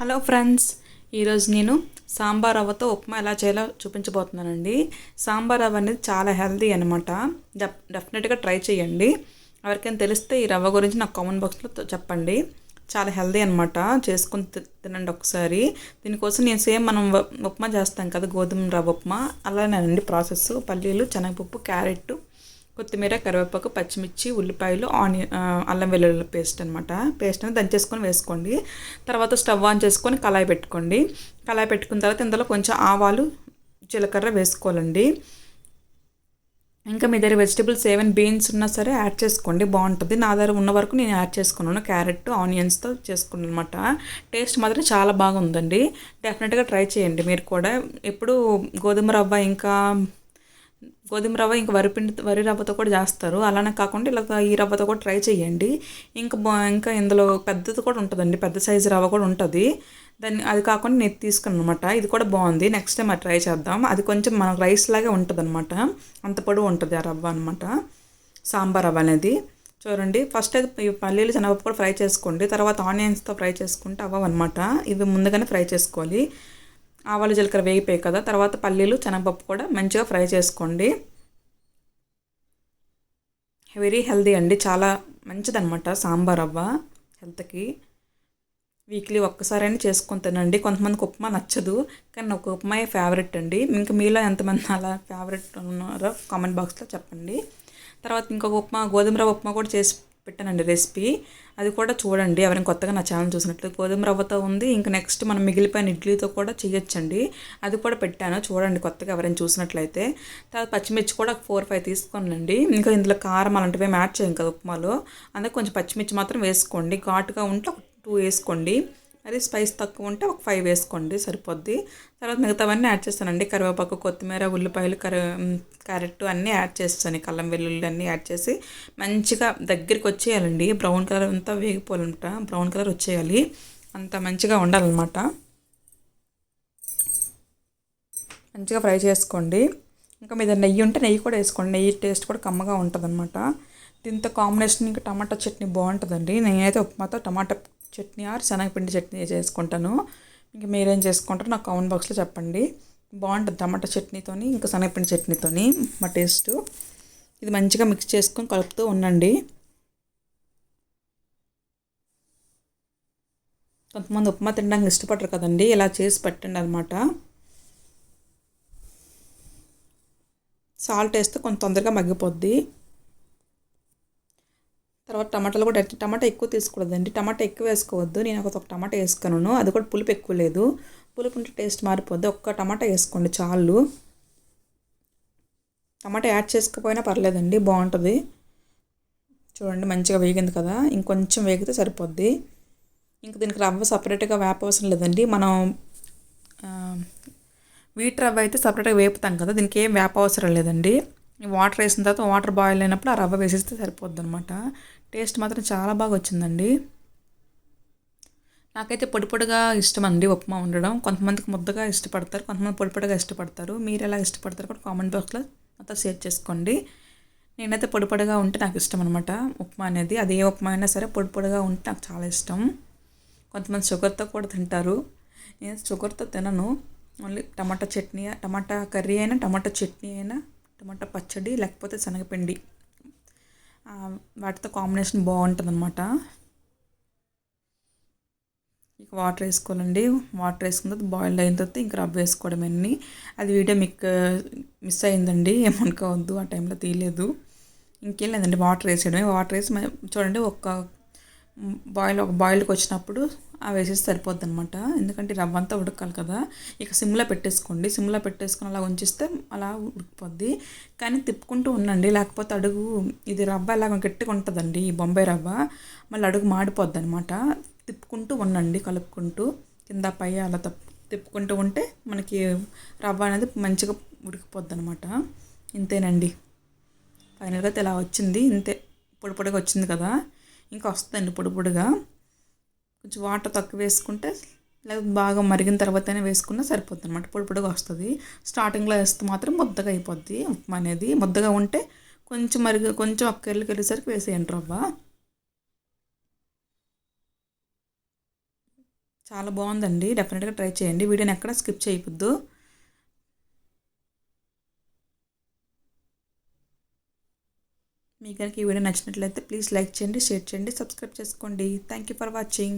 Hello friends ఈరోజు నేను సాంబార్ రవ్వతో ఉప్మా ఎలా చేయాలో చూపించబోతున్నానండి. సాంబార్ రవ్వ అనేది చాలా హెల్తీ అనమాట డెఫ్ డెఫినెట్గా ట్రై చేయండి. ఎవరికైనా తెలిస్తే ఈ రవ్వ గురించి నాకు కామెంట్ బాక్స్లో చెప్పండి. చాలా హెల్తీ అనమాట చేసుకుని తి- తినండి ఒకసారి. దీనికోసం నేను సేమ్ మనం ఉప్మా చేస్తాం కదా గోధుమ రవ్వ ఉప్మా. అలానేనండి ప్రాసెస్ పల్లీలు శనగపప్పు క్యారెట్ కొత్తిమీర కరివేపాకు పచ్చిమిర్చి ఉల్లిపాయలు ఆనియన్ అల్లం వెల్లుల్లి పేస్ట్ అనమాట పేస్ట్ అని దంచేసుకొని వేసుకోండి. తర్వాత స్టవ్ ఆన్ చేసుకొని కళాయి పెట్టుకోండి. కళాయి పెట్టుకున్న తర్వాత ఇందులో కొంచెం ఆవాలు జీలకర్ర వేసుకోవాలండి. ఇంకా మీ దగ్గర వెజిటబుల్స్ ఏమైనా బీన్స్ ఉన్నా సరే యాడ్ చేసుకోండి. బాగుంటుంది. నా దగ్గర ఉన్న వరకు నేను యాడ్ చేసుకున్నాను. క్యారెట్ ఆనియన్స్తో చేసుకున్నాను అనమాట టేస్ట్ మాత్రం చాలా బాగుందండి. డెఫినెట్గా ట్రై చేయండి మీరు కూడా. ఎప్పుడు గోధుమ రవ్వ ఇంకా గోధుమ రవ్వ ఇంకా వరిపిండి వరి రవ్వతో కూడా చేస్తారు. అలానే కాకుండా ఇలా ఈ రవ్వతో కూడా ట్రై చేయండి. ఇంకా బా ఇంకా ఇందులో పెద్దది కూడా ఉంటుందండి. పెద్ద సైజు రవ్వ కూడా ఉంటుంది. దాన్ని అది కాకుండా నేను తీసుకున్నాను అనమాట ఇది కూడా బాగుంది. నెక్స్ట్ టైం అది ట్రై చేద్దాం. అది కొంచెం మన రైస్ లాగే ఉంటుంది అనమాట అంత పొడవు ఉంటుంది ఆ రవ్వ అనమాట సాంబార్ రవ్వ అనేది. చూడండి. ఫస్ట్ అయితే పల్లీలు శనగపప్పు కూడా ఫ్రై చేసుకోండి. తర్వాత ఆనియన్స్తో ఫ్రై చేసుకుంటే అవ్వనమాట ఇవి ముందుగానే ఫ్రై చేసుకోవాలి. ఆవాలు జీలకర్ర వేగిపోయాయి కదా. తర్వాత పల్లీలు శనగపప్పు కూడా మంచిగా ఫ్రై చేసుకోండి. వెరీ హెల్దీ అండి. చాలా మంచిదన్నమాట సాంబార్ అవ్వ హెల్త్కి. వీక్లీ ఒక్కసారైనా చేసుకొని తినండి. కొంతమందికి ఉప్మా నచ్చదు. కానీ నాకు ఉప్మా ఫేవరెట్ అండి. ఇంకా మీలో ఎంతమంది అలా ఫేవరెట్ ఉన్నారో కామెంట్ బాక్స్లో చెప్పండి. తర్వాత ఇంకొక ఉప్మా గోధుమ రవ్వ ఉప్మా కూడా చేసి పెట్టానండి రెసిపీ. అది కూడా చూడండి. ఎవరైనా కొత్తగా నా ఛానల్ చూసినట్లు గోధుమ రవ్వతో ఉంది. ఇంకా నెక్స్ట్ మనం మిగిలిపోయిన ఇడ్లీతో కూడా చేయొచ్చండి. అది కూడా పెట్టాను. చూడండి కొత్తగా ఎవరైనా చూసినట్లయితే. తర్వాత పచ్చిమిర్చి కూడా ఫోర్ ఫైవ్ తీసుకోనండి ఇంకా ఇందులో కారం అలాంటివి మ్యాచ్ యాడ్ చేయం కదా ఉప్మాలో. అందుకే కొంచెం పచ్చిమిర్చి మాత్రం వేసుకోండి. ఘాటుగా ఉంటే ఒక టూ వేసుకోండి. అది స్పైస్ తక్కువ ఉంటే ఒక ఫైవ్ వేసుకోండి సరిపోద్ది. తర్వాత మిగతావన్నీ యాడ్ చేస్తానండి. కరివేపాకు కొత్తిమీర ఉల్లిపాయలు కరి క్యారెట్ అన్నీ యాడ్ చేస్తాను. కల్లం వెల్లుల్లి అన్నీ యాడ్ చేసి మంచిగా దగ్గరికి వచ్చేయాలండి. బ్రౌన్ కలర్ అంతా వేగిపోవాలంట. బ్రౌన్ కలర్ వచ్చేయాలి. అంత మంచిగా ఉండాలన్నమాట. మంచిగా ఫ్రై చేసుకోండి. ఇంకా మీద నెయ్యి ఉంటే నెయ్యి కూడా వేసుకోండి. నెయ్యి టేస్ట్ కూడా కమ్మగా ఉంటుంది దీంతో కాంబినేషన్ ఇంకా టమాటా చట్నీ బాగుంటుందండి. నేనైతే ఉప్మాతో టమాటా చట్నీ ఆర్ శనగపిండి చట్నీ చేసుకుంటాను. ఇంకా మీరేం చేసుకుంటారో నాకు కామెంట్ బాక్స్లో చెప్పండి. బాగుంటుంది టమాటా చట్నీతోని ఇంకా శనగపిండి చట్నీతోని మా టేస్ట్. ఇది మంచిగా మిక్స్ చేసుకొని కలుపుతూ ఉండండి. కొంతమంది ఉప్మా తినడానికి ఇష్టపడరు కదండి ఇలా చేసి పెట్టండి అనమాట సాల్ట్ వేస్తే కొంత తొందరగా మగ్గిపోద్ది. తర్వాత టమాటాలు కూడా టమాటా ఎక్కువ తీసుకోవద్దండి టమాటా ఎక్కువ వేసుకోవద్దు. నేను ఒక టమాటా వేసుకున్నాను. అది కూడా పులుపు ఎక్కువ లేదు. పులుపు ఉంటే టేస్ట్ మారిపోద్ది. ఒక్క టమాటా వేసుకోండి చాలు. టమాటా యాడ్ చేసుకోకపోయినా పర్లేదండి. బాగుంటుంది. చూడండి మంచిగా వేగింది కదా. ఇంకొంచెం వేగితే సరిపోద్ది. ఇంకా దీనికి రవ్వ సపరేట్గా వేప అవసరం లేదండి. మనం వీట్ రవ్వ అయితే సపరేట్గా వేపుతాం కదా. దీనికి ఏం వేప అవసరం లేదండి. వాటర్ వేసిన తర్వాత వాటర్ బాయిల్ అయినప్పుడు ఆ రవ్వ వేసేస్తే సరిపోద్ది అనమాట టేస్ట్ మాత్రం చాలా బాగా వచ్చిందండి. నాకైతే పొడి పొడిగా ఇష్టం అండి ఉప్మా ఉండడం. కొంతమందికి ముద్దగా ఇష్టపడతారు కొంతమంది పొడి పొడిగా ఇష్టపడతారు. మీరు ఎలా ఇష్టపడతారు కూడా కామెంట్ బాక్స్లో అంతా షేర్ చేసుకోండి. నేనైతే పొడి పొడిగా ఉంటే నాకు ఇష్టం అనమాట ఉప్మా అనేది. అది ఏ ఉప్మా అయినా సరే పొడి పొడిగా ఉంటే నాకు చాలా ఇష్టం. కొంతమంది షుగర్తో కూడా తింటారు. నేను షుగర్తో తినను. ఓన్లీ టమాటా చట్నీ టమాటా కర్రీ అయినా టమాటా చట్నీ అయినా టమాటా పచ్చడి లేకపోతే శనగపిండి. వాటితో కాంబినేషన్ బాగుంటుంది అనమాట ఇక వాటర్ వేసుకోవాలండి. వాటర్ వేసుకున్న తర్వాత బాయిల్ అయిన తర్వాత ఇంకా రబ్ వేసుకోవడం అన్ని. అది వీడియో మీకు మిస్ అయిందండి. ఏమనుకోవద్దు ఆ టైంలో తీయలేదు. ఇంకేం లేదండి వాటర్ వేసేయడమే. వాటర్ వేసి చూడండి ఒక బాయిల్ ఒక బాయిల్కి వచ్చినప్పుడు ఆ వేసేసి సరిపోద్ది అనమాట ఎందుకంటే రవ్వ అంతా ఉడకాలి కదా. ఇక సిమ్లో పెట్టేసుకోండి. సిమ్లో పెట్టేసుకుని అలా ఉంచిస్తే అలా ఉడికిపోద్ది. కానీ తిప్పుకుంటూ ఉండండి. లేకపోతే అడుగు ఇది రవ్వ ఇలా గట్టిగా ఉంటుందండి ఈ బొంబాయి రవ్వ. మళ్ళీ అడుగు మాడిపోద్ది అనమాట తిప్పుకుంటూ ఉండండి కలుపుకుంటూ. కింద పై అలా తప్ తిప్పుకుంటూ ఉంటే మనకి రవ్వ అనేది మంచిగా ఉడికిపోద్ది అనమాట ఇంతేనండి. ఫైనల్గా అయితే ఇలా వచ్చింది. ఇంతే పొడి పొడిగా వచ్చింది కదా. ఇంకా వస్తుందండి పొడి పొడిగా. కొంచెం వాటర్ తక్కువ వేసుకుంటే లేదా బాగా మరిగిన తర్వాతనే వేసుకున్నా సరిపోతుంది అనమాట పొడి పొడిగా వస్తుంది. స్టార్టింగ్లో వేస్తే మాత్రం ముద్దగా అయిపోద్ది ఉప్మా అనేది. ముద్దగా ఉంటే కొంచెం మరిగి కొంచెం ఒక్క వెళ్ళేసరికి వేసేయండి రవ్వ. చాలా బాగుందండి. డెఫినెట్గా ట్రై చేయండి. వీడియోని ఎక్కడ స్కిప్ చేయవద్దు మీకు కనుక ఈ వీడియో నచ్చినట్లయితే ప్లీజ్ లైక్ చేయండి షేర్ చేయండి సబ్స్క్రైబ్ చేసుకోండి. Thank you for watching.